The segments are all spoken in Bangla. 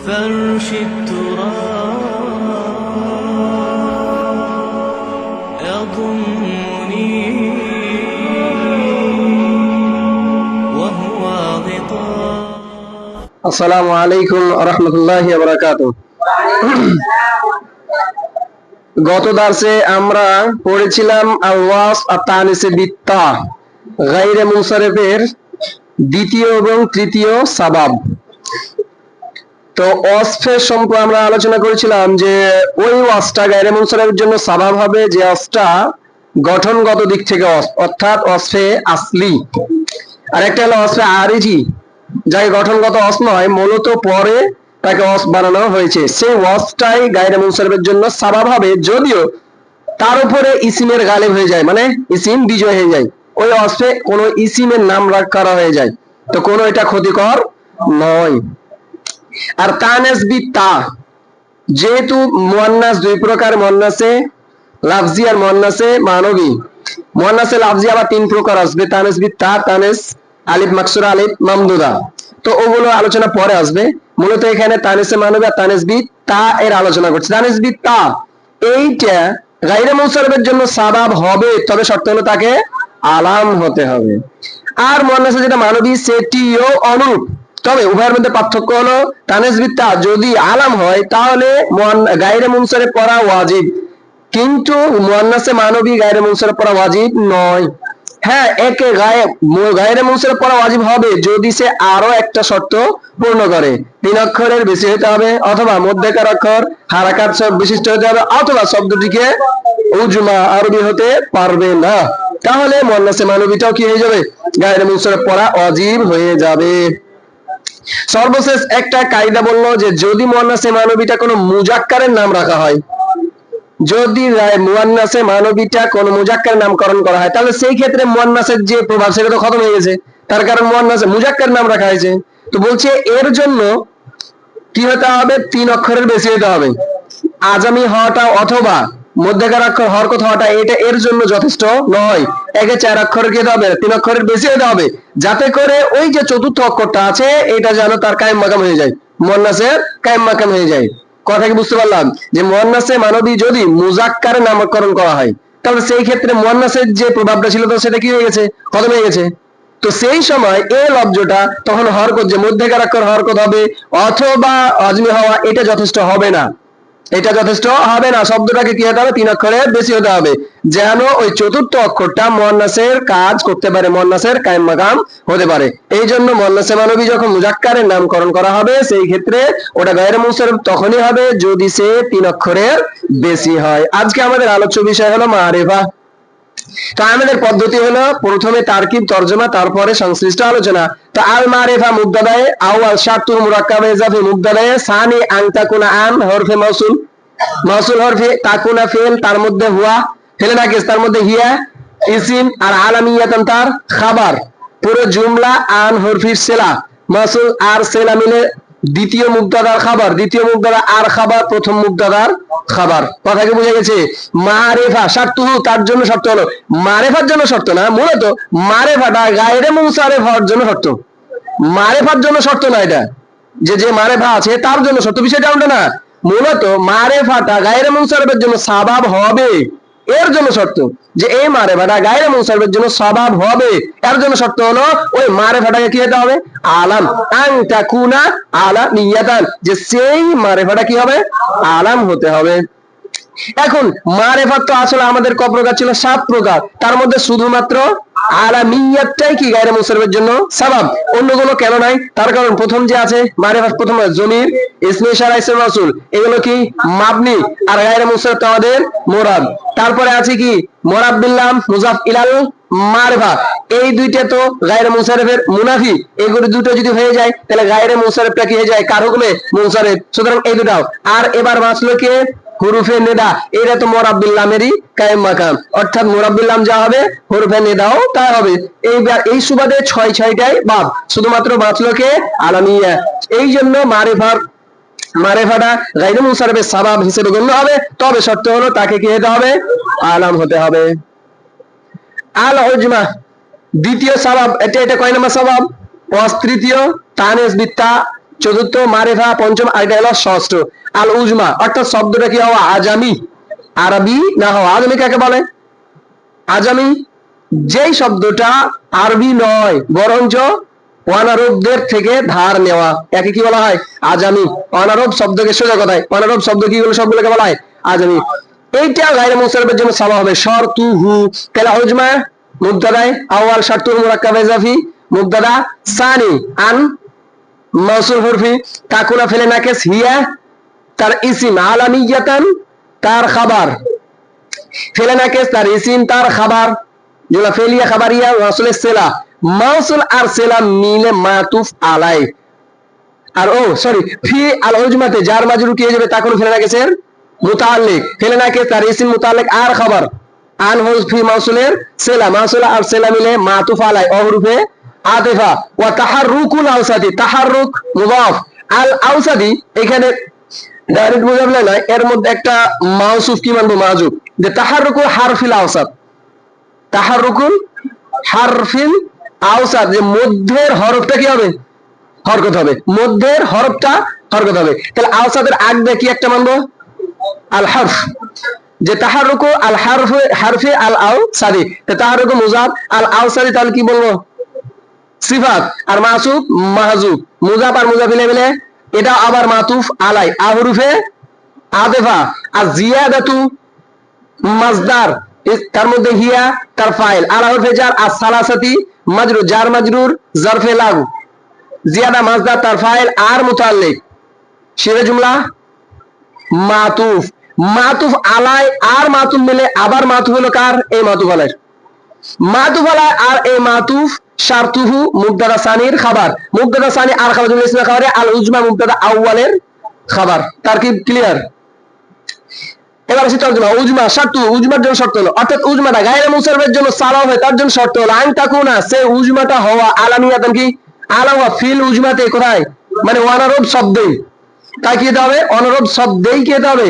فرش التراب يضمني وهو غطاء আসসালামু আলাইকুম রহমতুল্লাহ বারাকাত গত দার্সে আমরা পড়েছিলাম আওয়াস আতানিসে বিত্তা গাইরে মুনসারিফের দ্বিতীয় এবং তৃতীয় সাবাব তো অস্ফের সম্পর্কে আমরা আলোচনা করেছিলাম যে ওই ওয়াসটা গাইরে মুনসারিফের জন্য সাবাব হবে যে অসটা গঠনগত দিক থেকে অর্থাৎ অস্ফে আসলি। আর একটা হলো অস্ফে আরিজি, যাকে গঠনগত অস নয়, মূলত পরে তাকে অস বানানো হয়েছে। সেই অসটাই গায়ের মুনসারিফের জন্য সাবাব হবে, যদিও তার উপরে ইসিমের গালেব হয়ে যায় মানে ইসিম বিজয় হয়ে যায়। ওই অস্ফে কোনো ইসিমের নাম রাখ করা হয়ে যায়। তো কোনো এটা ক্ষতিকর নয়। আর তানেস বি তা। যেহেতু মোয়ান্নাস দুই প্রকার, মোয়ান্নাসে লাফজি আর মোয়ান্নাসে মানবী। মোয়ান্নাসে লাফজি আবার তিন প্রকার আসবে তানেস বি তা তানেস আলিফ, মাকসুরা আলিফ, মামদুদা। তো ওগুলো আলোচনা পরে আসবে। মূলত এখানে তানেসে মানবী আর তানেস বি তা এর আলোচনা করছে। তানেস বি তা, এইটা গাইরে মুসারবের জন্য সাবাব হবে, তবে শর্ত হলো তাকে আলাম হতে হবে। আর মোয়ান্নাসে যেটা মানবী, সেটিও অনুরূপ। তবে উভয়ের মধ্যে পার্থক্য হলো তানেস বিত্তা যদি আলাম হয়, তাহলে গায়রে মুনসারে পড়া ওয়াজিব। কিন্তু মুয়ান্নাসে মানবী গায়রে মুনসারে পড়া ওয়াজিব নয়। হ্যাঁ একে গায়ে গায়রে মুনসারে পড়া ওয়াজিব হবে যদি সে আরও একটা শর্ত পূর্ণ করে। তিন অক্ষরের বেশি হতে হবে অথবা মধ্যেকার অক্ষর, হারাকাত সব বিশিষ্ট হতে হবে অথবা শব্দটিকে উজমা আরবি হতে পারবে না। তাহলে মুয়ান্নাসে মানবীটাও কি হয়ে যাবে? গায়রে মুনসারে পড়া অজীব হয়ে যাবে। সর্বশেষ একটা কায়দা বলল যে যদি মুয়ান্নাসে মানবীটা কোনো মুজাক্কারের নাম রাখা হয়, যদি মুয়ান্নাসে মানবীটা কোন মুজাক্কার নামকরণ করা হয়, তাহলে সেই ক্ষেত্রে মুয়ান্নাসের যে প্রভাব সেটা তো খতম হয়ে গেছে। তার কারণ মুয়ান্নাসে মুজাক্কার নাম রাখা হয়েছে। তো বলছে এর জন্য কি হতে হবে? তিন অক্ষরের বেশি হতে হবে। আজামি হওয়াটা অথবা মধ্যেকার অক্ষর হরকত হওয়াটা এটা এর জন্য যথেষ্ট নয়। একে চার অক্ষরের কি হতে হবে, তিন অক্ষরের বেশি হতে হবে। যাতে করে ওই যে চতুর্থ অক্ষরটা আছে, এটা যেন তার কায়েম মাকাম হয়ে যায়। মোয়ান্নাসের কায়েম মাকাম হয়ে যায়। কথা কি বুঝতে পারলাম? যে মোয়ান্নাসে মানবী যদি মুজাক্কারে নামকরণ করা হয়, তাহলে সেই ক্ষেত্রে মোয়ান্নাসের যে প্রভাবটা ছিল, তো সেটা কি হয়ে গেছে? খতম হয়ে গেছে। তো সেই সময় এ লব্জটা তখন হরকত যে মধ্যেকার অক্ষর হরকত হবে, অথবা আজমি হওয়া এটা যথেষ্ট হবে না। এটা যথেষ্ট হবে না, শব্দটাকে কি হতে হবে? তিন অক্ষরের বেশি হতে হবে। যেন ওই চতুর্থ অক্ষরটা মহান্নাসের কাজ করতে পারে মহান্নাসের কায়েম মাকাম হতে পারে। এই জন্য মহান্নাসে মানবী যখন মুজাক্কারের নামকরণ করা হবে, সেই ক্ষেত্রে ওটা গায়ের মুসরফ তখনই হবে যদি সে তিন অক্ষরের বেশি হয়। আজকে আমাদের আলোচ্য বিষয় হলো মারেফা। তো আমাদের পদ্ধতি হলো, প্রথমে তারকিব তর্জমা, তারপরে সংশ্লিষ্ট আলোচনা। তো আল মারিফা মুবতাদায়ে আওয়াল শার্তুল মুরাক্কাবে ইজাফি মুবতাদায়ে, সানি আন তাকুনা আন হরফে মাউসুল। মাউসুল হরফে তাকুনা ফেল, তার মধ্যে হুয়া, ফেলে নাকিস তার মধ্যে হিয়া, ইসিম আর আলামিয়াতান তার খাবার। পুরো জুমলা আন হরফির সেলা। মাসুল আর সেলা মিলে দ্বিতীয় মুক্তাদার খাবার, দ্বিতীয় মুক্তাদা আর খাবার, প্রথম মুক্তাদার খাবার। কথা কি বুঝে গেছে? মারেফা শর্তুহু তার জন্য শর্ত হলো। মারেফার জন্য শর্ত না, মূলত মারেফাটা গায়রে মুসারেফ হওয়ার জন্য শর্ত। মারেফার জন্য শর্ত না এটা। যে যে মারেফা আছে তার জন্য শর্ত, বিষয়টা না। মূলত মারেফাটা গায়রে মুসারেফের জন্য সাবাব হবে। এর জন্য শর্ত যে এই মারে ভাটা গায়রে মুসারেফের জন্য স্বভাব হবে। এর জন্য শর্ত হলো ওই মারে ভাটাকে কি হতে হবে? আলাম। আং টাকুনা আলা নিয়াতান। যে সেই মারে ভাটা কি হবে? আলাম হতে হবে। এখন মারেফাত তো আসলে আমাদের ক প্রকার ছিল সাত প্রকার। তার মধ্যে শুধুমাত্র আলামিয়াতটাই কি গায়রে মুসারফের জন্য সাবাব? অন্যগুলো কেন নাই? তার কারণ প্রথম যে আছে মারেফাত প্রথম জমির, ইসমে ইশারা ইসম রাসূল। এগুলো কি? মাবনি। আর গায়রে মুসারফ তো আমাদের মোরাদ। তারপরে আছে কি? মোরাব বিল্লাম মুজাফ ইলাল মারেফা এই দুইটা তো গায়রে মুসারফের মুনাফি। এগুলো দুটো যদি হয়ে যায়, তাহলে গায়রে মুসারফটা কি হয়ে যায়? কার হুকুমে? মুসারফ সুতরাং এই দুটাও। আর এবার বাঁচলো কে? হুরুফে নেদা, এটা তো মোরাব্বিল্লামেরই কায়েম মাকাম। অর্থাৎ মোরাব্বিল্লাম যা হবে, হুরুফে নেদাও তা হবে। এইবার এই সুবাদে ছয় ছয়টাই বাদ, শুধুমাত্র বাঁচলো কে? আলামিয়া। এই জন্য মারেফার, মারেফাটা গাইরুল মুসারফের সাবাব হিসেবে গণ্য হবে। তবে শর্ত হলো তাকে কি হতে হবে? আলাম হতে হবে। আল উজমা দ্বিতীয় সাবাব, এটা এটা কয় নম্বর সাবাব? তৃতীয় তানেস বিত্তা চতুর্থ মারেফা, পঞ্চম আর এটা হলো ষষ্ঠ। আল উজমা অর্থাৎ শব্দটা কি হওয়া? আজামি। আরবি না হওয়া? আজামি কাকে বলে? আজামি। যেই শব্দটা আরবি নয়, বরঞ্চ অনারবদের থেকে ধার নেওয়া। একে কি বলা হয়? আজামি। অনারব শব্দকে সোজা কথায়। অনারব শব্দ কি গুলো সবগুলোকে বলা হয় আজামি। এইটা গাইরে মুসারফের জন্য সাবা হবে। শর তু হু। তাহলে উজমা, মুবতাদায়। আওয়াল শার্তুল মুরাক্কাব ইজাফি মুবতাদা সানি আন মাউসুল হরফি কাকুনা ফেলে নাকেস হিয়া, তার ইসিম আলামিয়াতান, তার খাবার। ফেলে নাকেস তার ইসিম, তার খাবার। যেগুলা ফেলিয়া খাবারিয়া মাউসুলের সেলা। মাউসুল আর সেলা মিলে মাতুফ আলাই আর ও সরি ফি আল উজমাতে, যার মাজরু কি যাবে তা কোনো ফেলে নাকেসের মুতাল্লিক ফেলে নাকেস তার ইসিম মুতাল্লিক আর খাবার। আন ফি মাউসুলের সেলা। মাউসুল আর সেলা মিলে মাতুফ আলাই অহরুফে আতেফা ওয়া তাহাররুকুল আউসাদি তাহাররুক মুদাফ। আল আউসাদি এখানে ডাইরেক্ট বোঝাবলে নয় এর মধ্যে একটা মাউসুফ কি মানবো মাজুব যে তাহাররুকুল হারফিল আউসাদ তাহাররুকুল হারফিল আউসাদ যে মধ্যের হরফটা কি হবে? হরকত হবে। মধ্যের হরফটা হরকত হবে। তাহলে আউসাদের আগ কি একটা মানবো? আল হারফ। যে তাহারুকু আল হারফে হারফে আল আউ সাদি তাহারুকু মুজাব, আল আউ সাদি তাহলে কি বলব? সিফাত আর মাসুফ মাহজুব মুজাব আর মুজাফ মিলে এটা আবার মাতুফ আলাই। আহরুফে আদেফা। আর জিয়াদাতু মাজদার। তার মধ্যে হিয়া, তার ফাইল। আলা হরফে জার আর সালাসাতি মাজরুর জার মাজরুর জারফে লাগু। জিয়াদা, মাজদার, তার ফাইল, আর মুতাল্লিক। শিরে জুমলা, মাতুফ। মাতুফ আলাই আর মাতুফ মিলে আবার মাতুফ হলো কার? এই মাতুফ আলাইর মাতুফ আর এই মাতুফ শারতুহু সানির খাবার। সানি আর খাবার খাবারে আল উজমা আউয়ালের খাবার। তার কি ক্লিয়ার এবার আসি তর্জমা, উজমা, শর্ত, উজমার জন্য শর্ত হলো। অর্থাৎ উজমাটা গায়রে মুসারফের জন্য সালাম হয়, তার জন্য শর্ত হলো, আইন তাকুনা সে উজমাটা হওয়া আলামিয়াতান কি? আলাম হওয়া ফিল উজমাতে কোথায়? মানে ওয়ানারব শব্দেই তাই কি হতে হবে? অনরব শব্দেই কি হবে?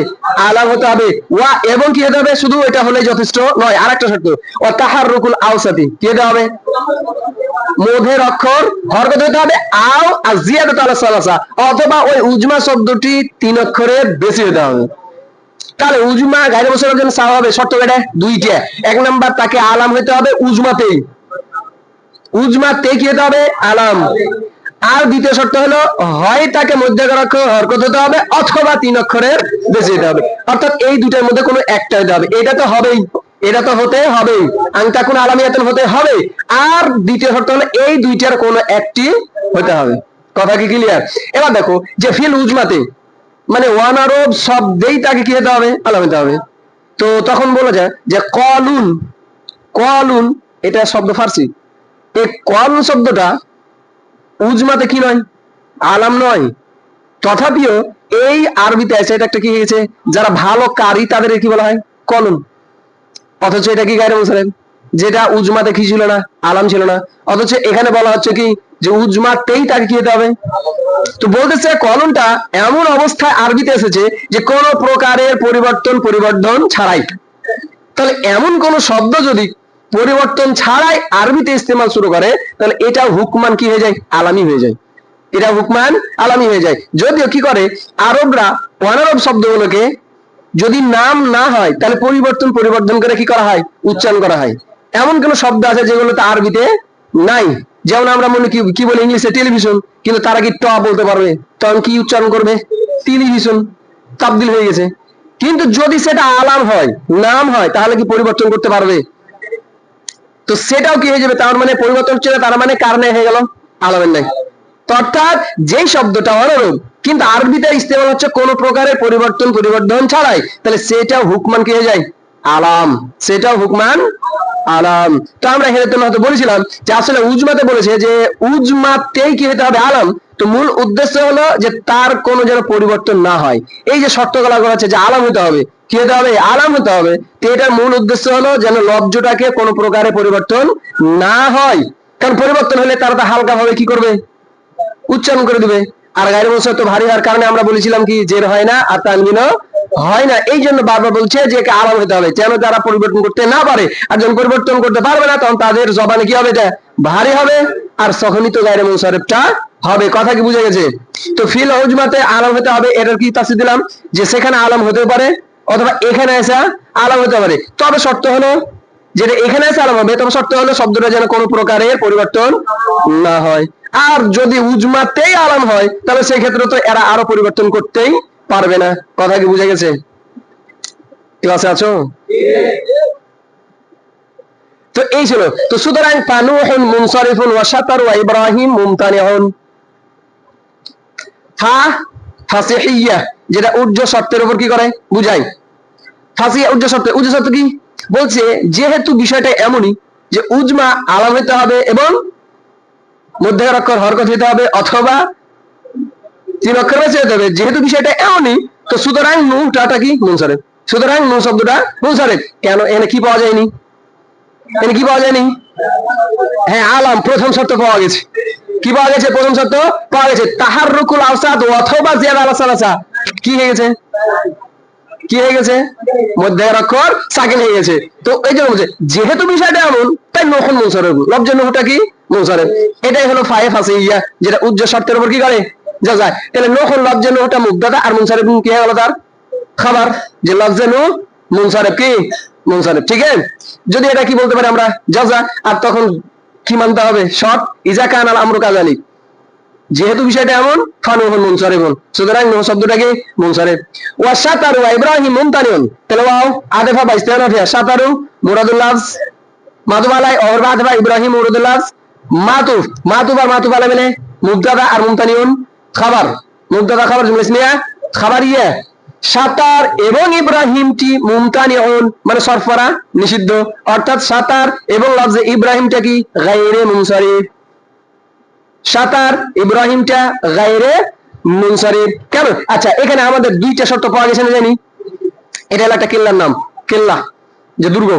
আলাম হতে হবে। ওয়া এবং কি হবে? শুধু এটা হলে যথেষ্ট নয়। আরেকটা শর্ত। ও তাহার রুকুল অক্ষর হরকত হতে হবে। আও সালাসা। অথবা ওই উজমা শব্দটি তিন অক্ষরের বেশি হতে হবে। তাহলে উজমা গাইরে বছরের জন্য হবে। শর্ত কেটে দুইটা। এক নাম্বার তাকে আলাম হতে হবে উজমাতেই। উজমাতে কি হতে হবে? আলাম। আর দ্বিতীয় শর্ত হলো, হয় তাকে মধ্যেকার অক্ষর হরকত হতে হবে অথবা তিন অক্ষরের বেশি হতে হবে। অর্থাৎ এই দুটার মধ্যে কোনো একটা হতে হবে। এটা তো হবেই। এটা তো হতে হবেই। আংটা কোন আলামিয়াতন হতে হবে আর দ্বিতীয় শর্ত হলো, এই দুইটার কোনো একটি হতে হবে। কথা কি ক্লিয়ার এবার দেখো, যে ফিল উজমাতে মানে ওয়ান আরব শব্দেই তাকে কি হতে হবে? আলাম হতে হবে। তো তখন বলা যায় যে কলুন কলুন, এটা শব্দ ফার্সি। এই কল শব্দটা উজমাতে কি নয়? আলাম নয়। তথাপিও এই আরবিতে আছে, এটা একটা কি হয়েছে? যারা ভালো কারি তাদের কি বলা হয়? কলম। অথচ এটা কি গায়ের মুসলেম? যেটা উজমাতে কি ছিল না, আলাম ছিল না। অথচ এখানে বলা হচ্ছে কি? যে উজমাতেই তাকে কি হবে? তো বলতেছে, কলমটা এমন অবস্থায় আরবিতে এসেছে যে কোন প্রকারের পরিবর্তন, পরিবর্ধন ছাড়াই। তাহলে এমন কোন শব্দ যদি পরিবর্তন ছাড়াই আরবিতে ইস্তেমাল শুরু করে, তাহলে এটা হুকমান কি হয়ে যায়? আলামি হয়ে যায়। এটা হুকমান আলামি হয়ে যায়। যদিও কি করে? আরবরা অনারব শব্দগুলোকে যদি নাম না হয়, তাহলে পরিবর্তন পরিবর্তন করে কি করা হয়? উচ্চারণ করা হয়। এমন কোন শব্দ আছে যেগুলোতে আরবিতে নাই। যেমন আমরা মনে কি বলি ইংলিশে? টেলিভিশন। কিন্তু তারা কি ট বলতে পারবে? তখন কি উচ্চারণ করবে? টেলিভিশন। তাবদিল হয়ে গেছে। কিন্তু যদি সেটা আলাম হয়, নাম হয়, তাহলে কি পরিবর্তন করতে পারবে? তো সেটাও কি হয়ে যাবে? তার মানে পরিবর্তন হচ্ছে না, তার মানে কারণে হয়ে গেল? আলামের নাই। অর্থাৎ যেই শব্দটা অনুরূপ কিন্তু আরবিতে ইস্তেমাল হচ্ছে কোন প্রকারের পরিবর্তন পরিবর্তন ছাড়াই। তাহলে সেটা হুকমান কি হয়ে যায়? আলাম। সেটাও হুকমান আলাম। তো আমরা হেরে হয়তো বলেছিলাম যে আসলে উজমাতে বলেছে যে উজমাতেই কি হতে হবে? আলাম। তো মূল উদ্দেশ্য হলো যে তার কোনো যেন পরিবর্তন না হয়। এই যে শর্তকলা করা হচ্ছে যে আলাম হতে হবে, কি হতে হবে? আলাম হতে হবে। তো এটার মূল উদ্দেশ্য হলো যেন লব্জটাকে কোনো প্রকারে পরিবর্তন না হয়। কারণ পরিবর্তন হলে তারা তো হালকা ভাবে কি করবে? উচ্চারণ করে দিবে। আর গায়ের বছর তো ভারী হওয়ার কারণে আমরা বলেছিলাম কি, জের হয় না আর তানবিনও হয় না। এই জন্য বারবার বলছে যে একে আরাম হতে হবে, যেন তারা পরিবর্তন করতে না পারে। আর যখন পরিবর্তন করতে পারবে না, তখন তাদের জবানে কি হবে এটা? ভারী হবে। আর সখনিত গায়ের মুসারেফটা হবে, কথা কি বুঝে গেছে? তো ফিল উজমাতে আলম হতে হবে, এটার কি তাসি দিলাম? যে সেখানে আলম হতে পারে, অথবা এখানে এসে আলম হতে পারে। তবে শর্ত হলো যেটা এখানে এসে আলম হবে, তবে শর্ত হলো শব্দটা যেন কোনো প্রকারের পরিবর্তন না হয়। আর যদি উজমাতেই আলম হয়, তাহলে সেই ক্ষেত্রে তো এরা আরও পরিবর্তন করতেই পারবে না। কথা কি বুঝে গেছে? ক্লাসে আছো? তো এই ছিল। তো সুতরাং ফানুহুন মুনসারিফুন ওয়া শাতারু ওয়া ইব্রাহিম মুমতানিউন। ফা, ফাসিহিয়া, যেটা উর্জ শর্তের উপর কি করে? বুঝাই। ফাসিয়া উর্জ শর্ত। উর্জ শর্ত কি? বলছে, যেহেতু বিষয়টা এমনই যে উজমা আলাম হতে হবে এবং মধ্যেকার অক্ষর হরকত হতে হবে অথবা তিন অক্ষর যেহেতু বিষয়টা এমনই, তো সুতরাং নু টাটা কি? মুনসারেফ সুতরাং নু শব্দটা মুনসারেফ কেন এখানে কি পাওয়া যায়নি? এখানে কি পাওয়া যায়নি? হ্যাঁ আলাম, প্রথম শর্ত পাওয়া গেছে। কি পাওয়া গেছে? প্রথম শর্ত পাওয়া গেছে তাহার রুকুল আওসাদ অথবা জিয়াদ আলা সালাসা। কি হয়ে গেছে? কি হয়ে গেছে? মধ্যের অক্ষর সাকিন হয়ে গেছে। তো এই জন্য বলছে, যেহেতু বিষয়টা এমন, তাই নখন মুনসারেফ লব্জ নহটা কি? মুনসারেফ এটাই হলো ফায়ে ফাসে ইয়া যেটা উজ্জ্ব শর্তের উপর কি করে? যা যায়। তাহলে নখন লব্জ নহটা মুগ্ধাতা আর মুনসারেফ কি হয়ে গেল তার? খাবার। যে লব্জে নু মুনসারেফ কি? মুনসারেফ ঠিক আছে? যদি এটা কি বলতে পারি আমরা? জাজা আর তখন কি মানতে হবে? শর্ট ইজা কান আল আমরু কাজালি যেহেতু বিষয়টা এমন ফানুহুন মুনসারিফুন সুতরাং নো শব্দটাকে মুনসারিফ ওয়া শাতারু ইব্রাহিম মুমতানিউন তাহলে ওয়াও, আদেফা বাইস্তানা ফিয়া শাতারু মুরাদুল্লাহ মাতুব আলাই ওর আদেফা ইব্রাহিম মুরাদুল্লাহ মাতুফ মাতুব আর মাতুব আলাই মিলে মুবতাদা আর মুমতানিউন। খাবার, মুবতাদা খাবার, জুমলা ইসমিয়া। খাবার ইয়া সাতার এবং ইব্রাহিমটি মুমতানিউন মানে সরফরা নিষিদ্ধ। অর্থাৎ সাতার এবং লফজে ইব্রাহিমটা কি? গায়রে মুনসারিফ সাতার ইব্রাহিমটা গায়রে মুনসারিফ কেন? আচ্ছা এখানে আমাদের দুইটা শর্ত পাওয়া গেছে না জানি? এটা হলো একটা কেল্লার নাম, কেল্লা, যে দুর্গ।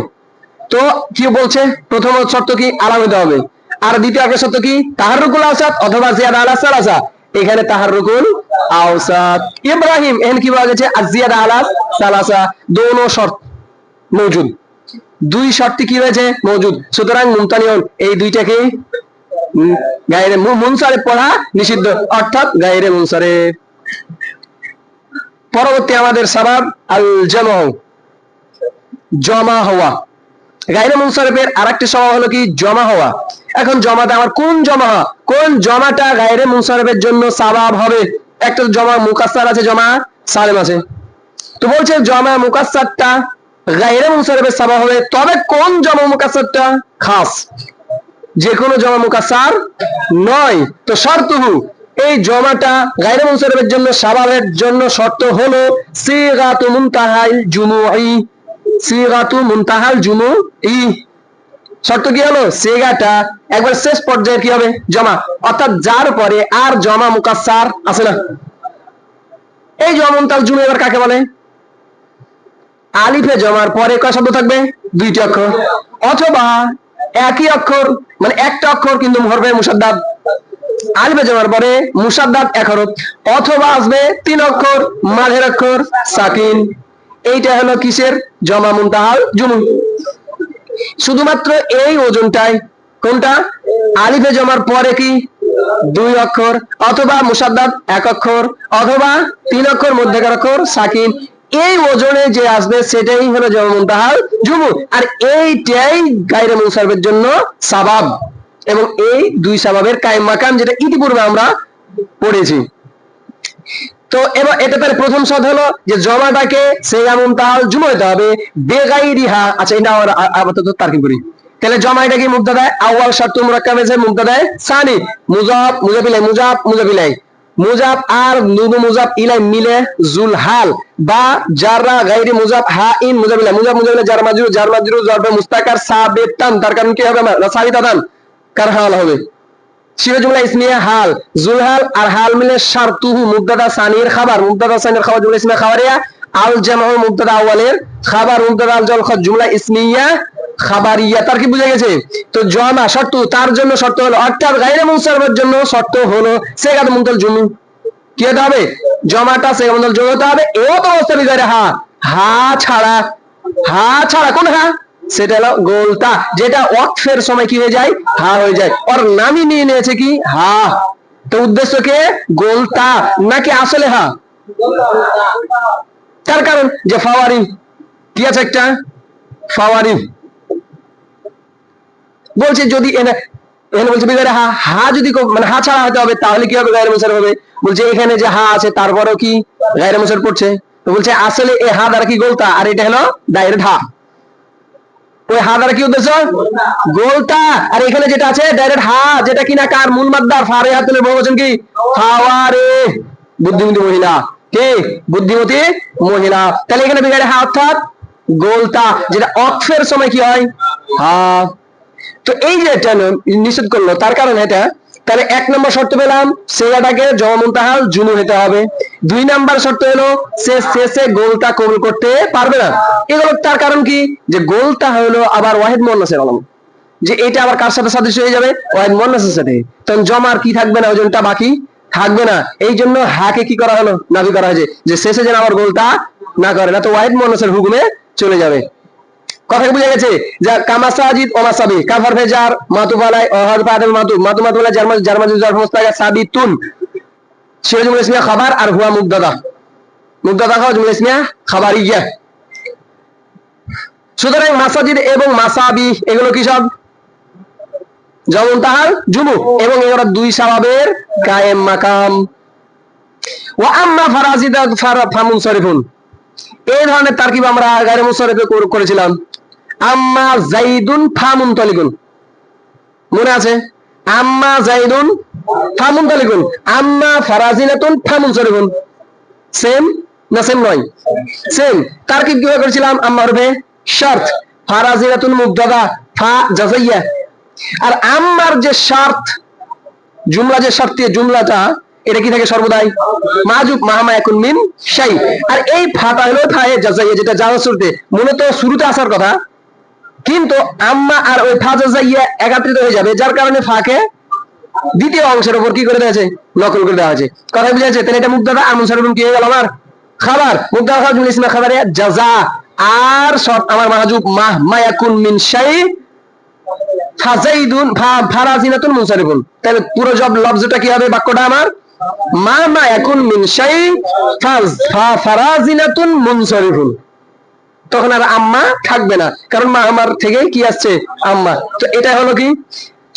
তো কি বলছে, প্রথম শর্ত কি? আলাম হতে হবে। আর দ্বিতীয় শর্ত কি? তাহার রুকুল আসাদ অথবা জিয়াদ আলা সালাসা। এখানে তাহার ইব্রাহিম এখানে কি পাওয়া গেছে? আর জিয়াদ আলা সালাসা। দোনো শর্ত মৌজুদ। দুই শর্তই কি হয়েছে মৌজুদ। সুতরাং মুমতানিয়ন এই দুইটাকে গায়েরে মুনসারে পড়া নিষিদ্ধ। অর্থাৎ গায়েরে মুনসারে। পরবর্তী আমাদের সাবাব আল জামা। জমা হওয়া। গাইরে মুনসারিফের আরেকটি স্বভাব হলো কি? জমা হওয়া। এখন জমাটা আমার কোন জমা? কোন জমাটা গাইরে মুনসারিফের জন্য সাবাব হবে? একটা জমা মুকাস্সার আছে, জমা সালেম আছে। তো বলছে, জমা মুকাস্সারটা গাইরে মুনসারিফের সাবাব হবে, তবে কোন জমা মুকাস্সারটা? খাস। যে কোনো জমা মুকাসার নয়। তো শর্তহু এই জমাটা গায়রে মুনসারিফের জন্য সাবাবের জন্য শর্ত হলো সিগাতু মুনতাহাল জুমুই সিগাতু মুনতাহাল জুমুই শর্ত কি হলো? সেগাটা একবার শেষ পর্যায়ে কি হবে? জমা। অর্থাৎ যার পরে আর জমা মুকাসার আছে না। এই জমা মুনতাল জুমু এবার কাকে বলে? আলিফে জমার পরে কয় শব্দ থাকবে? দুইটি অক্ষর। অথবা একই অক্ষর মানে একটা অক্ষর কিন্তু হরফে মুসাদ্দাদ। আলিফে জমার পরে মুসাদ্দাদ এক হরফ। অথবা আসবে তিন অক্ষর, মাঝের অক্ষর, সাকিন। এইটা হলো কিসের? জমা মুনতাহাল জুমু শুধুমাত্র এই ওজনটাই। কোনটা? আলিফে জমার পরে কি? দুই অক্ষর। অথবা মুসাদ্দাদ এক অক্ষর। অথবা তিন অক্ষর মধ্যেকার অক্ষর সাকিন। এই ওজনে যে আসবে সেটাই হলো জমা মুনতাহাল জুমু আর এইটাই গায়রে মুনসারফের জন্য সাবাব। এবং এই দুই সাবাবের কায়েম মাকাম যেটা ইতিপূর্বে আমরা পড়েছি। তো এবার এটা তাহলে প্রথম শর্ত হলো যে জমাটাকে সেগা মুমতাহাল জুমু হতে হবে বেগাই রিহা আচ্ছা এটা আমার আপাতত তার্কিব করি। তাহলে জমা এটা কি মুক্তা দেয়? আউয়াল শর্ত মুরাক্কাব এসে মুক্তা দেয় সানি মুজাব, মুজাবিলাই মুজাব মুজাবিলাই। মুজাব আর নুনু মুজাব ইলাই মিলে জুলহাল। বা জাররা, গাইরি, মুজাব, হা, ইন, মুজাবিলাই। মুজাব, মুজাবিলাই জার মাজরু জার মাজরু, জরবে, মুস্তাকার, সাবিতান। তার কারণ কি হবে আমার? সাবিতান কার হাল হবে? শির জুমলা ইসমিয়া হাল, জুলহাল আর হাল মিলে শারতুহু মুবতাদা সানির খাবার, মুবতাদা সানির খাবার, জুমলা ইসমিয়া খাবারিয়া, আল জামাউ মুবতাদা আওয়ালের খাবার, মুবতাদা আল জল খ জুমলা ইসমিয়া খাবারিয়া। তার কি বুঝে গেছে? তো জমা শর্ত, তার জন্য শর্ত হলো, অর্থাৎ গায়রে মুনসারফের জন্য শর্ত হলো সেগাদ মুনতাল জুমু। কি হতে হবে? জমাটা সেগাদ মুনতাল জমা হতে হবে। এও তো অবস্থা বিদায় হা। হা ছাড়া হা ছাড়া কোন হা? সেটা হলো গোলতা যেটা ওয়াকফের সময় কি হয়ে যায়? হা হয়ে যায়। ওর নামই নিয়ে নিয়েছে কি? হা। তো উদ্দেশ্য কে? গোলতা নাকি আসলে হা? তার কারণ যে ফাওয়ারি। কি আছে একটা? ফাওয়ারি। বলছে যদি এনে বলছে বিগারে হা হা যদি মানে হা ছাড়া হতে হবে, তাহলে কি হবে? গায়ের মুসার হবে। বলছে এখানে যে হা আছে, তারপরেও কি? গায়ের মুসার পড়ছে। বলছে আসলে এই হা দ্বারা কি গোলতা আর এটা হলো ডাইরেক্ট হা। ওই হা দ্বারা কি উদ্দেশ্য? গোলতা আর এখানে যেটা আছে ডাইরেক্ট হা যেটা কিনা কার? মূল মাদ্দার ফারে হাতুলের বহুবচন কি? হাওয়ারে বুদ্ধিমতী মহিলা। কে? বুদ্ধিমতী মহিলা। তাহলে এখানে বিগাড়ে হা অর্থাৎ গোলতা যেটা অক্ষের সময় কি হয়? হা তো এই যে এটা নিষেধ করল, তার কারণ এটা, তাহলে এক নম্বর শর্ত পেলাম সেগাটাকে জমন্তাহাল জুনু হতে হবে। দুই নাম্বার শর্ত হলো, সে শেষে গোলটা কবুল করতে পারবে না। এগুলো তার কারণ কি? যে গোলটা হলো আবার ওয়াহিদ মোহান্নাসের আলম যে এটা আবার কার সাথে সাদৃশ্য হয়ে যাবে? ওয়াহিদ মোহান্নাসের সাথে। তখন জমার কি থাকবে না, ওজনটা বাকি থাকবে না। এই জন্য হাকে কি করা হলো? নাবি করা হয়েছে। যে শেষে যেন আবার গোলটা না করে, না তো ওয়াহিদ মোহান্নাসের হুকুমে চলে যাবে। কথা বুঝা গেছে? যা কামাসাজিদ ও মাসাবি। কাফার ফেজার মাতু ফালাই ও হজ মাতু মাতু মাতু ফালাই জার্মান জার্মান জার মুস্তাগা সাবিতুন। সিরাজ জুমলা ইসমিয়া খাবার আর হুয়া মুগদাদা। মুগদাদা খাওয়া জুমলা ইসমিয়া খাবারিয়া। সুতরাং মাসাজিদ এবং মাসাবি, এগুলো কি সব? যেমন তাহার জুমু এবং এগুলো দুই সাবাবের কায়েম মাকাম। ও আম্মা ফারাজিদা ফারা ফামুন শরীফুন এই ধরনের তারকিব আমরা গায়ে মুসরেফে করেছিলাম। আম্মা জাইদুন ফামুন তলিকুন। মনে আছে? আম্মা জাইদুন ফামুন তলিকুন। আম্মা ফারাজিনাতুন ফামুন সরিকুন সেম না সেম নয়? সেম তারকিব কীভাবে করেছিলাম? আম্মা হরফে শর্ত। ফারাজিনাতুন মুবতাদা, ফা জাজাইয়া আর আম্মার যে শর্ত, জুমলা যে শর্ত জুমলাটা, এটা কি থাকে সর্বদাই? মাজুব মাহামা এখন মিন শাই। আর এই ফাটা হলো ফায়ে জাজাইয়া যেটা জানা শুরুতে। মূলত শুরুতে আসার কথা কিন্তু আম্মা আর ওই ফা জাজাইয়া একাত্রিত হয়ে যাবে, যার কারণে ফাকে দ্বিতীয় অংশের উপর কি করে দেওয়া আছে? নকল করে দেওয়া আছে। কথা বুঝা যাচ্ছে তাহলে এটা মুগ্ধাদা আর মুনসারুম কি হয়ে গেল আমার? খাবার। মুগ্ধা খাবার, জুমলা ইসমা খাবারে জাজা। আর সব আমার মাহাজুব, মাহ মায়াকুন মিন শাই ফাজাইদুন, ফা ফারাজিনাতুন মুনসারিফুন। তাহলে পুরো জব লফজটা কি হবে? বাক্যটা আমার? মা মা এখন মিন ফাজ ফা ফারাজিনাতুন মুনসারিফুন। তখন আর আম্মা থাকবে না। কারণ মা আমার থেকে কি আসছে? আম্মা। তো এটা হলো কি?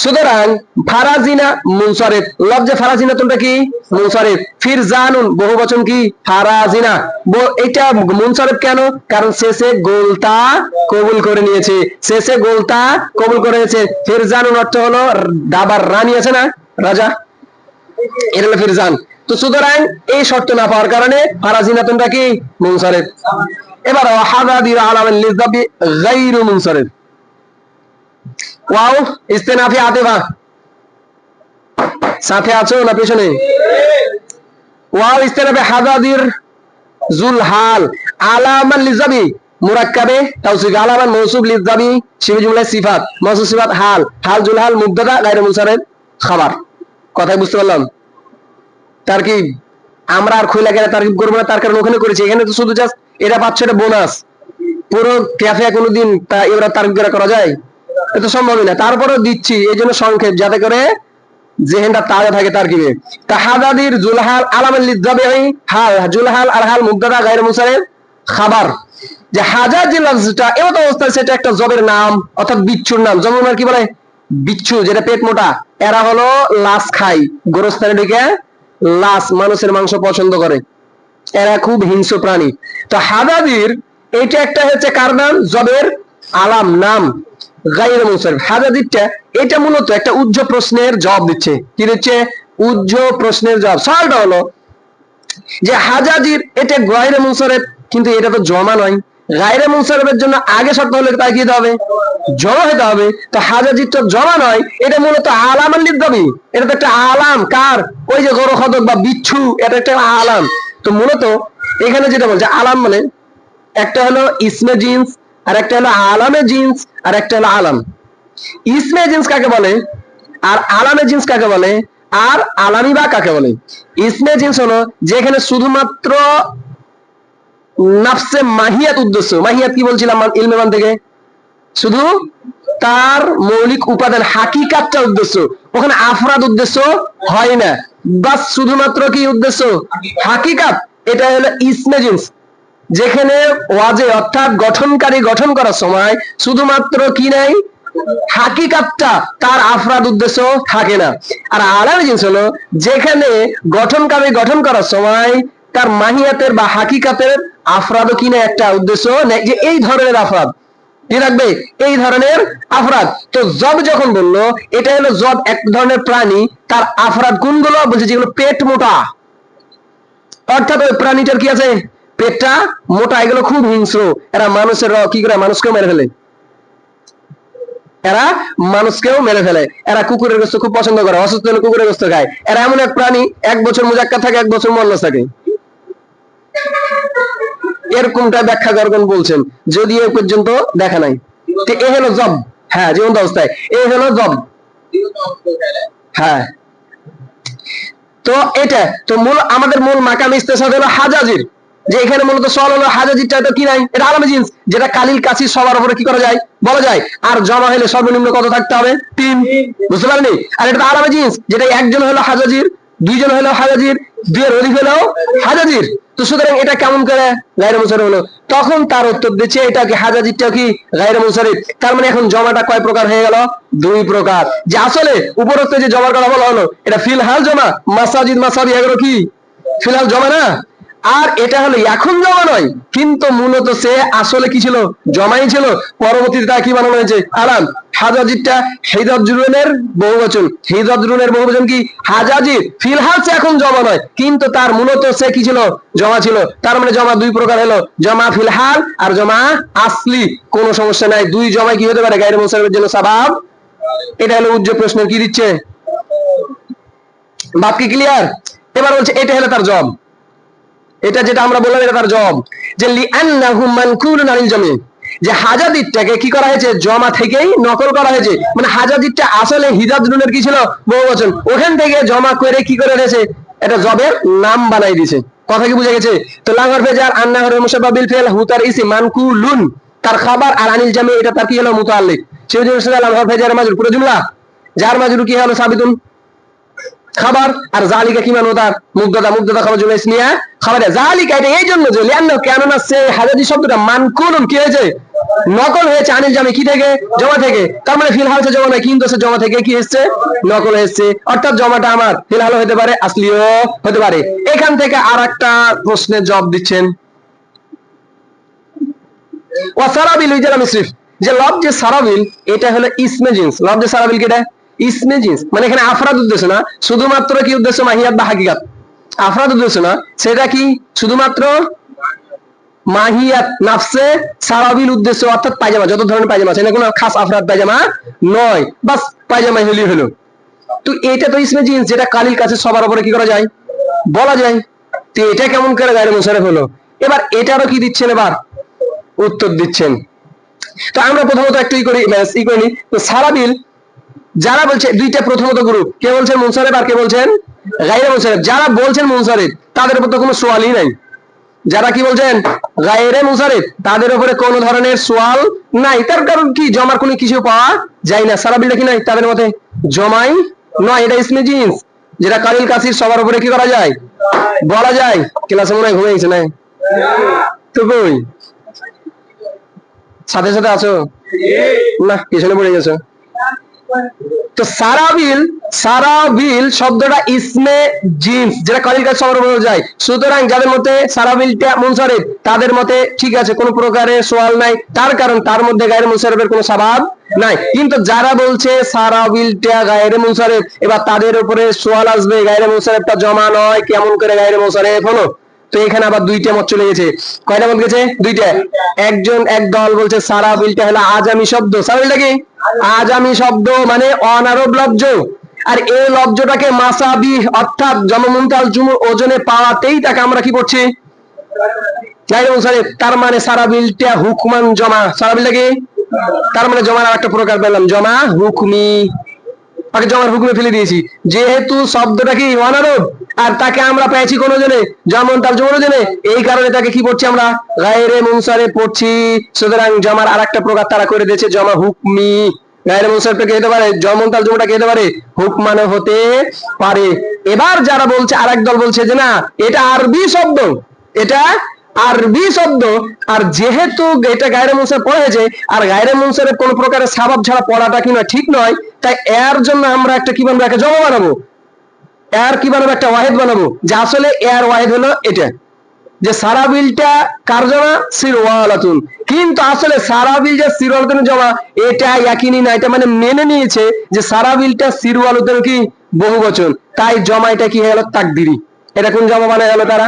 সুতরাং ফারাজিনা মুনসারেফ। মুনসারিফ লফজে ফারাজিনাতুনটা কি? মুনসারিফ। ফির জানুন, বহু বচন কি? ফারাজিনা। এটা মুনসারিফ কেন? কারণ শেষে গোলতা কবুল করে নিয়েছে। শেষে গোলতা কবুল করে নিয়েছে। ফির জানুন অর্থ হলো দাবার রানী আছে না? রাজা? এটা হলো ফিরজান তো সুতরাং এই শর্ত না পাওয়ার কারণে ফারাজিনাতুনটা কি? মুনসারিফ। এবার হাদাদির আলামান লিজাবি গায়রু মুনসারিফ ওয়াও সাথে আছো না পেছনে? ওয়াও ইস্তেনাফি হাদাদির জুল হাল আলামান মুরাক্কাবে তাওসিফ আলামান মৌসুফ লিজাবি, শিবি জুমলা সিফাত। সিফাত, হাল। হাল জুল হাল মুবতাদা গায়রু মুনসারিফ খাবার। কথাই বুঝতে পারলাম? তার কি আমরা আর খোলা গেলে তার করব না? তার কারণ ওখানে করেছি। এখানে তো শুধু জাস্ট এটা পাচ্ছে এটা বোনাস পুরো ক্যাফে কোনোদিন তা এবার তার করা যায়? এটা সম্ভবই না। তারপরেও দিচ্ছি, এই জন্য সংক্ষেপ, যাতে করে জেহেনটা তাজা থাকে তার কিবে তাহাদাদির জুলহাল আলামের লিজাবে হাল, জুলহাল আর হাল মুগদাদা, গায়ের মুসারের খাবার। যে হাজার যে লফজটা এমন অবস্থায় সেটা একটা জবের নাম, অর্থাৎ বিচ্ছুর নাম। যেমন আর কি বলে? বিচ্ছু, যেটা পেট মোটা। এরা হলো লাশ খায়। গোরস্থানে ঢুকে লাশ মানুষের মাংস পছন্দ করে। এরা খুব হিংস্র প্রাণী। তো হাদাদির এটা একটা হচ্ছে কার নাম? জবের আলাম নাম। গাইর মুনসারিফ হাদাদিরটা এটা মূলত একটা উজ্জ্ব প্রশ্নের জবাব দিচ্ছে। কি দিচ্ছে? উজ্জ্ব প্রশ্নের জবাব। সওয়ালটা হলো যে হাজাদির এটা গায়রে মুনসারিফ কিন্তু এটা তো জমা নয়। গায়রে মুনসারিফের জন্য আগে শর্ত হলে তাই কি হবে? জমা হতে হবে। তো হাজাজির তো জমা নয়, এটা মূলত আলাম দাবি এটা তো একটা আলাম, কার? ওই যে গরু খদক বা বিচ্ছু, এটা একটা আলাম। তো মূলত এখানে যেটা বলছে, আলাম মানে একটা হলো ইসমে জিন্স, আর একটা হলো আলামে জিন্স, আর একটা হলো আলাম। ইসমে জিন্স কাকে বলে? আর আলামে জিন্স কাকে বলে? আর আলামি বা কাকে বলে? ইসমে জিন্স হলো যেখানে শুধুমাত্র নাফসে মাহিয়াত উদ্দেশ্য, মাহিয়াত কি বলছিলাম ইলমেমান থেকে? শুধু তার মৌলিক উপাদান, হাকিকাতটা উদ্দেশ্য। ওখানে আফরাদ উদ্দেশ্য হয় না। বাস শুধুমাত্র কি উদ্দেশ্য? হাকিকাত। এটা হলো ইসমে জিন্স। যেখানে ওয়াজে অর্থাৎ গঠনকারী গঠন করার সময় শুধুমাত্র কি নাই? হাকিকাতটা, তার আফরাদ উদ্দেশ্য থাকে না। আর আলাদা জিনিস হলো, যেখানে গঠনকারী গঠন করার সময় তার মাহিয়াতের বা হাকিকাতের আফরাদও কিনা একটা উদ্দেশ্য যে এই ধরনের আফরাদ। কি রাখবে? এই ধরনের আফরাদ। তো জব যখন বলল, এটা হলো জব এক ধরনের প্রাণী, তার আফরাদ কোনগুলো বলছে যেগুলো পেট মোটা। অর্থাৎ ওই প্রাণীটার কি আছে? পেটটা মোটা, এগুলো খুব হিংস্র। এরা মানুষের কি করে? মানুষকেও মেরে ফেলে। এরা মানুষকেও মেরে ফেলে। এরা কুকুরের গোস্ত খুব পছন্দ করে, অসুস্থ হলে কুকুরের গোস্ত খায়। এরা এমন এক প্রাণী, এক বছর মুজাক্কা থাকে, এক বছর মল্ল থাকে। এরকমটা ব্যাখ্যা করবেন বলছেন। যদি এ পর্যন্ত দেখা নাই। তো এ হলো জব। হ্যাঁ জীবন্ত অবস্থায়। এ হলো জব। হ্যাঁ। তো এটা, তো মূল, আমাদের মূল মাকাম ইস্তেসাদ হলো হাজাজির। যে এখানে মূলত সল হলো হাজাজিরটা তো কি নাই? এটা আলামে জিন্স। যেটা কালিল কাছি সবার উপরে কি করা যায়? বলা যায়, আর জমা হলে সর্বনিম্ন কত থাকতে হবে? তিন। বুঝতে পারলি আর এটা আলামে জিন্স। যেটা একজন হলো হাজাজির দুইজন হলো হাজাজির, দুইয়ের অধিক হলো হাজাজির। তো সুতরাং এটা কেমন করে গায়ের মুসারি হলো? তখন তার উত্তর দিচ্ছে, এটা কি হাজাজিরটা কি গায়ের মুসারি তার মানে এখন জমাটা কয় প্রকার হয়ে গেল? দুই প্রকার। যে আসলে উপরোক্ত যে জমার কথা বলা হলো, এটা ফিলহাল জমা, মাসাজিদ মাসাবি এগুলো কি? ফিলহাল জমা না? আর এটা হলো এখন জমা নয়, কিন্তু মূলত সে আসলে কি ছিল? জমাই ছিল। পরবর্তীতে তা কি বানানো হয়েছে? আলাম হাজাজিরটা হিদাজরুনের বহুবচন। হিদাজরুনের বহুবচন কি? হাজাজির ফিলহাল সে এখন জমা নয়, কিন্তু তার মূলত সে কি ছিল? জমা ছিল। তার মানে জমা দুই প্রকার হলো, জমা ফিলহাল আর জমা আসলি। কোনো সমস্যা নাই। দুই জমায় কি হতে পারে? গায়ের মোসারের জন্য স্বভাব এটা হলো উজ্জ্বল প্রশ্ন, কি দিচ্ছে? বাপ কি ক্লিয়ার এবার বলছে, এটা হলো তার জব এটা যেটা আমরা বললাম, এটা তার জব যে লিআন্নাহু মানকুলুন আনিল জমি। যে হাজাদিরটাকে কি করা হয়েছে? জমা থেকেই নকল করা হয়েছে। মানে হাজাদিরটা আসলে হিজাজরুনের কি ছিল? বহু বচন ওখান থেকে জমা করে কি করে দিয়েছে এটা জবের নাম বানাই দিয়েছে। কথা কি বুঝে গেছে? তো লাঙ্গর ফেজার আন্নাহরের মুসাবাবিল ফেল হুতার ইসি মানকুলুন। তার খাবার আর আনিল জামি, এটা তার কি হলো? মুতাল্লিক। সেই জন্য লাঙ্গর ফেজার মাজুর পুরো জুমলা। যার মাজুর কি হলো সাবিতুন? খাবার, আর জালিকা কি মানো তার? মুগ্ধতা মুগ্ধতা খাবার জন্য ইসমিয়া খাবার জালিকা এটা এই জন্য যে, লিয়ান্ন কেননা সে হাজাদি শব্দটা মানকুলুন কি হয়েছে? নকল হয়েছে আনিল জামি কি থেকে? জমা থেকে। তার মানে ফিলহাল সে জমা নয় কিন্তু সে জমা থেকে কি এসছে? নকল এসছে। অর্থাৎ জমাটা আমার, ফিলহাল হতে পারে, আসলিও হতে পারে। এখান থেকে আর একটা প্রশ্নের জবাব দিচ্ছেন। ওয়াসারাবিল ইজারা মিসরিফ। যে লব যে সারাবিল, এটা হলো ইসমে জিন্স। লব যে সারাবিল কি এটা? ইসমে জিন্স। মানে এখানে আফরাদ উদ্দেশ্য না, শুধুমাত্র কি উদ্দেশ্য? মাহিয়াত বা হাকিকাত। আফরাদ উদ্দেশ্য না, সেটা কি? শুধুমাত্র মাহিয়াত নাফসে সারাবিল উদ্দেশ্য, অর্থাৎ পায়জামা, যত ধরনের পায়জামা আছে। কোনো খাস আফরাদ পায়জামা নয়, বাস পায়জামা হলেই হলো। তো এটা তো ইসমে জিন্স, যেটা কালির কাছে সবার উপরে কি করা যায়? বলা যায়। তো এটা কেমন করে গায়ের মোশারেফ হলো? এবার এটারও কি দিচ্ছেন এবার? উত্তর দিচ্ছেন। তো আমরা প্রথমত একটু ই করি ই করি তো সারাবিল যারা বলছে, দুইটা প্রথমত গ্রুপ কে বলছেন মুনসারেফ আর কে বলছেন গাইরে মুনসারেফ যারা বলছেন মুনসারেফ তাদের উপর তো কোনো সোয়ালই নাই। যারা কি বলছেন? গায়েরে মুসারিফ তাদের উপরে কোন ধরনের সোয়াল নাই। তার কারণ কি? জমার কোনো কিছু পাওয়া যায় না। সারাবিলটা কি নাই? তাদের মতে জমাই নয়। এটা ইসমে জিন্স, যেটা কালিল কাসির সবার উপরে কি করা যায়? বলা যায়। ক্লাসে মনে হয় ঘুমিয়ে গেছে না? তো কই সাথে সাথে আছো? না, পিছনে পড়ে গেছো। তো সারাবিল সারাবিল শব্দটা ইসমে জিন্স যেটা কালির কাছে সবার যায়। সুতরাং যাদের মতে সারাবিলটা মুনসারিফ তাদের মতে ঠিক আছে, কোনো প্রকারের সোয়াল নাই। তার কারণ, তার মধ্যে গায়ের মুনসারিফের কোনো স্বভাব নাই। কিন্তু যারা বলছে সারাবিলটা গায়ের মুনসারিফ এবার তাদের উপরে সোয়াল আসবে, গায়ের মুনসারিফটা জমা নয়, কেমন করে গায়ের মুনসারিফ হলো? তো এখানে আবার দুইটা মত চলে গেছে। কয়টা মত গেছে? দুইটা। একজন এক দল বলছে সারাবিলটা হলো আজামি শব্দ। সারাবিলটা কি? আজামি শব্দ মানে অনারব লব্জ। আর এই লব্জটাকে মাসাবি অর্থাৎ জমমুন্তাল জুমুর ওজনে পাওয়াতেই তাকে আমরা কি করছি তার মানে সারাবিলটা হুকমান জমা। সারাবিলটা কি? তার মানে জমার একটা প্রকার পেলাম। জমা, হুকমি। তাকে জমার হুকুমে ফেলে দিয়েছি। যেহেতু শব্দটা কি অনারব আর তাকে আমরা পেয়েছি কোন জনে? যেমন তার জমন জনে? এই কারণে তাকে কি পড়ছি আমরা? গায়েরে মুনসারে পড়ছি। সুতরাং জমার আর একটা প্রকার তারা করে দিয়েছে, জমা হুকমি। পারে? জমন্তাল জুমটা কি হতে পারে? এবার যারা বলছে, আরেক দল বলছে যে না, এটা আরবি শব্দ। এটা আরবি শব্দ। আর যেহেতু এটা গায়ের মুনসার পড়া হয়েছে, আর গায়ের মুনসারে কোন প্রকারের সাবাব ছাড়া পড়াটা কি নয় ঠিক নয় তাই এর জন্য আমরা একটা কি বানাবো? একটা জমা বানাবো। এর কি বানাবো? একটা ওয়াহেদ বানাবো। যে আসলে এর ওয়াহেদ হলো এটা। যে সারাবিলটা কার জমা? সিরওয়ালাতুন। কিন্তু আসলে সারা বিল যে সিরওয়ালাতুন জমা, এটা ইয়াকিনি না, এটা মানে মেনে নিয়েছে যে সারা সারাবিলটা সিরওয়ালাতুন কি? বহু বচন তাই জমা এটা কি গেল? তাকদিরি এটা কোন জমা বানা গেল তারা?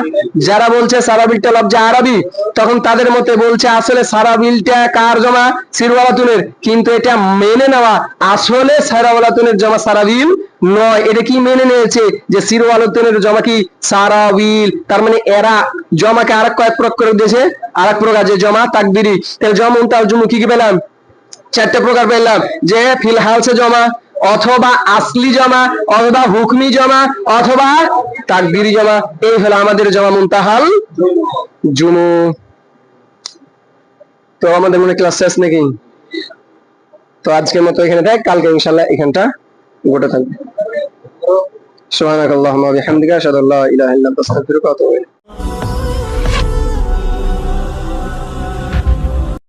যারা বলছে সারাবিলটা লব্জা আরবি, তখন তাদের মতে বলছে আসলে সারাবিলটা কার জমা? সিরওয়ালাতুনের। কিন্তু এটা মেনে নেওয়া আসলে সারাওয়ালাতুনের জমা সারাবিল নয়। এটা কি মেনে নিয়েছে যে সিরওয়ালাতুনের জমা কি সারাবিল? তার মানে এরা জমাকে আরেক কয়েক প্রয়োগ করে দিয়েছে, আরেক প্রকার যে জমা তাকদিরি তাহলে জমা তার জন্য কি কি পেলাম? চারটে প্রকার পেলাম, যে ফিলহাল সে জমা অথবা আসলি জমা, অথবা হুকমি জমা, অথবা তাকদিরি জমা। এই হলো আমাদের জমা মুনতাহাল জুমু। তো আমাদের মনে ক্লাস শেষ নাকি? তো আজকের মতো এখানে থাক কালকে ইনশাল্লাহ এখানটা গোটা থাকবে। সুবহানাকাল্লাহুম্মা ওয়া বিহামদিকা, আশহাদু আল্লা ইলাহা ইল্লা আনতা আস্তাগফিরুকা ওয়া আতুবু ইলাইক।